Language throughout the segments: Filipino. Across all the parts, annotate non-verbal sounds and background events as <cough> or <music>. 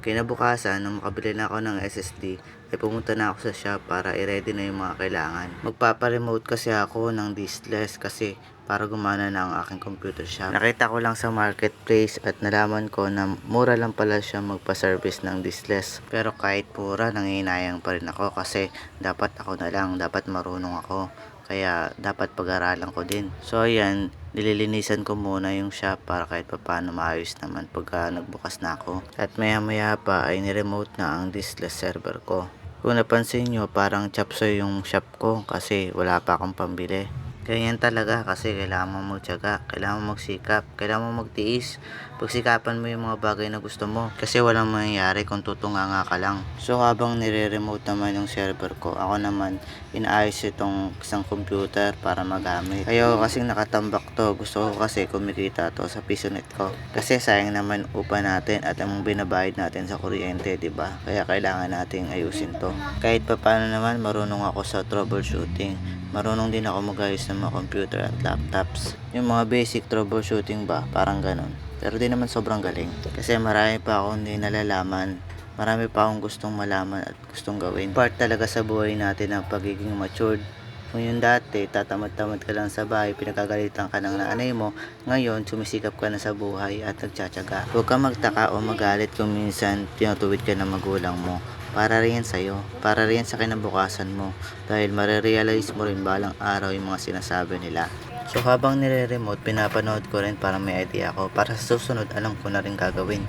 Kinabukasan, nung makabili na ako ng SSD, ay pumunta na ako sa shop para i-ready na yung mga kailangan. Magpaparemote kasi ako ng diskless kasi para gumana na ang aking computer shop. Nakita ko lang sa marketplace at nalaman ko na mura lang pala siya magpa-service ng diskless. Pero kahit mura, nanginayang pa rin ako kasi dapat ako na lang, dapat marunong ako. Kaya dapat pag-aralan ko din. So ayan, nililinisan ko muna yung shop para kahit papaano maayos naman pagka nagbukas na ako. At maya maya pa ay niremote na ang diskless server ko. Kung napansin nyo, parang chapsoy yung shop ko kasi wala pa akong pambili. Ganyan talaga kasi kailangan mo magtyaga, kailangan mo magsikap, kailangan mo magtiis. Pagsikapan mo yung mga bagay na gusto mo kasi walang mangyayari kung tutunganga ka lang. So habang nire-remote naman yung server ko, ako naman inaayos itong isang computer para magamit. Kaya kasing nakatambak to, gusto ko kasi kumikita to sa pisonet ko. Kasi sayang naman upa natin at ang binabayad natin sa kuryente, 'di ba? Kaya kailangan nating ayusin to. Kahit pa paano naman marunong ako sa troubleshooting. Marunong din ako magayos ng mga computer at laptops. Yung mga basic troubleshooting ba, parang ganun. Pero di naman sobrang galing. Kasi marami pa akong hindi nalalaman. Marami pa akong gustong malaman at gustong gawin. Part talaga sa buhay natin ang pagiging matured. Kung yung dati, tatamad-tamad ka lang sa bahay, pinagagalitan ka ng nanay mo, ngayon, sumisikap ka na sa buhay at nagtsatsaga. Huwag kang magtaka o magalit kung minsan tinutuwid ka ng magulang mo. Para rin sa'yo, para rin sa kinabukasan mo, dahil marirealize mo rin balang araw yung mga sinasabi nila. So habang nire-remote, pinapanood ko rin para may idea ako. Para sa susunod, alam ko na rin gagawin.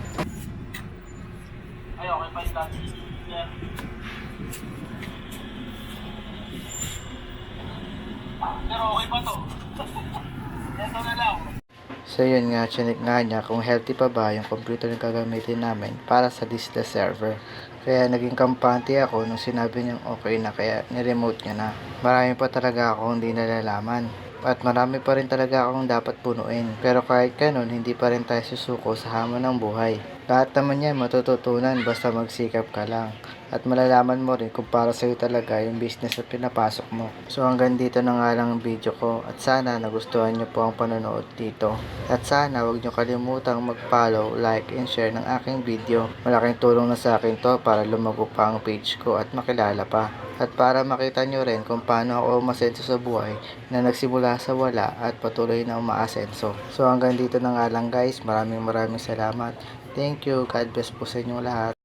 Ay, okay pa. Pero okay pa to. <laughs> Ito na lang. So yun nga, chinik nga niya kung healthy pa ba yung computer na gagamitin namin para sa display server. Kaya naging kampante ako nung sinabi niyang okay na kaya niremote niya na. Marami pa talaga ako hindi nalalaman. At marami pa rin talaga akong dapat punuin. Pero kahit ganun, hindi pa rin tayo susuko sa hamon ng buhay. Lahat naman yan matututunan basta magsikap ka lang. At malalaman mo rin kung para sa'yo talaga yung business na pinapasok mo. So hanggang dito na nga lang ang video ko. At sana nagustuhan nyo po ang panonood dito. At sana huwag nyo kalimutang mag-follow, like, and share ng aking video. Malaking tulong na sa akin to para lumago pa ang page ko at makilala pa. At para makita nyo rin kung paano ako umasenso sa buhay na nagsimula sa wala at patuloy na umaasenso. So hanggang dito na nga lang guys. Maraming maraming salamat. Thank you. God bless po sa inyo lahat.